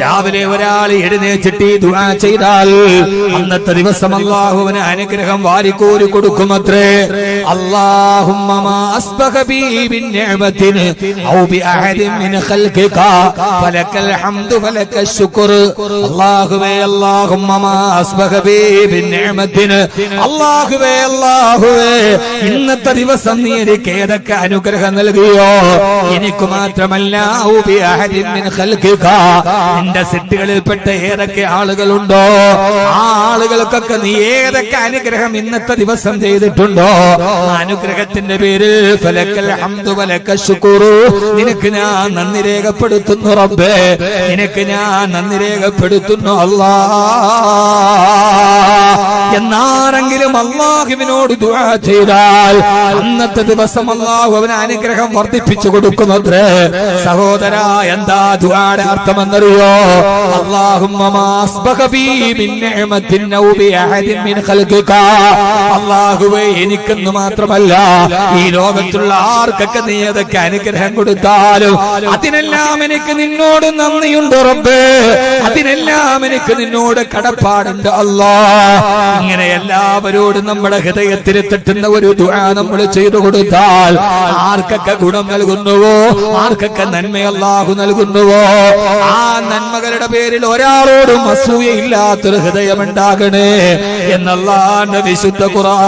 രാവിലെ ഒരാൾ എഴുന്നേച്ചിട്ട് ദുആ ചെയ്താൽ അന്നത്തെ ദിവസം അള്ളാഹുവിന് അനുഗ്രഹം വാരിക്കോരി കൊടുക്കുമത്രേ. ഇന്നത്തെ ദിവസം നീ എനിക്ക് ഏതൊക്കെ അനുഗ്രഹം നൽകിയോ? എനിക്ക് മാത്രമല്ല ഔ സെറ്റുകളിൽ പെട്ട നിന്റെ സിറ്റുകളിൽപ്പെട്ട ഏതൊക്കെ ആളുകളുണ്ടോ ആ ആളുകൾക്കൊക്കെ നീ ഏതൊക്കെ അനുഗ്രഹം ഇന്നത്തെ ദിവസം ചെയ്തിട്ടുണ്ടോ അനുഗ്രഹത്തിന്റെ പേര് ഫലക്കൽ ഹംദു ഫലക്ക നിനക്ക് ഞാൻ നന്ദി രേഖപ്പെടുത്തുന്നു റബ്ബേ നിനക്ക് ഞാൻ നന്ദി രേഖപ്പെടുത്തുന്നു അല്ലാ എന്നാരെങ്കിലും അള്ളാഹുവിനോട് ദുആ ചെയ്താൽ അന്നത്തെ ദിവസം അള്ളാഹു അവന് അനുഗ്രഹം വർദ്ധിപ്പിച്ചു കൊടുക്കുന്നത്രേ. സഹോദര എന്താ ദുആടെ അർത്ഥമെന്നറിയോ? അള്ളാഹുവേ എനിക്കെന്ന് മാത്രമല്ല ഈ ലോകത്തുള്ള ആർക്കൊക്കെ നീ അതൊക്കെ അനുഗ്രഹം കൊടുത്താലും അതിനെല്ലാം എനിക്ക് നിന്നോട് നന്ദിയുണ്ട് റബ്ബേ. അതിനെല്ലാം എനിക്ക് നിന്നോട് കടപ്പാടുണ്ട് അല്ലാ ഇങ്ങനെ എല്ലാവരോടും നമ്മുടെ ഹൃദയത്തിൽ തട്ടുന്ന ഒരു ദുആ നമ്മൾ ചെയ്തു കൊടുത്താൽ ആർക്കൊക്കെ ഗുണം നൽകുന്നുവോ? ആർക്കൊക്കെ നന്മ അല്ലാഹു നൽകുന്നുവോ? ആ നന്മകളുടെ പേരിൽ ഒരാളോടും അസൂയയില്ലാത്തൊരു ഹൃദയമുണ്ടാകണേ എന്നല്ലാണ്ട് വിശുദ്ധ ഖുർആൻ.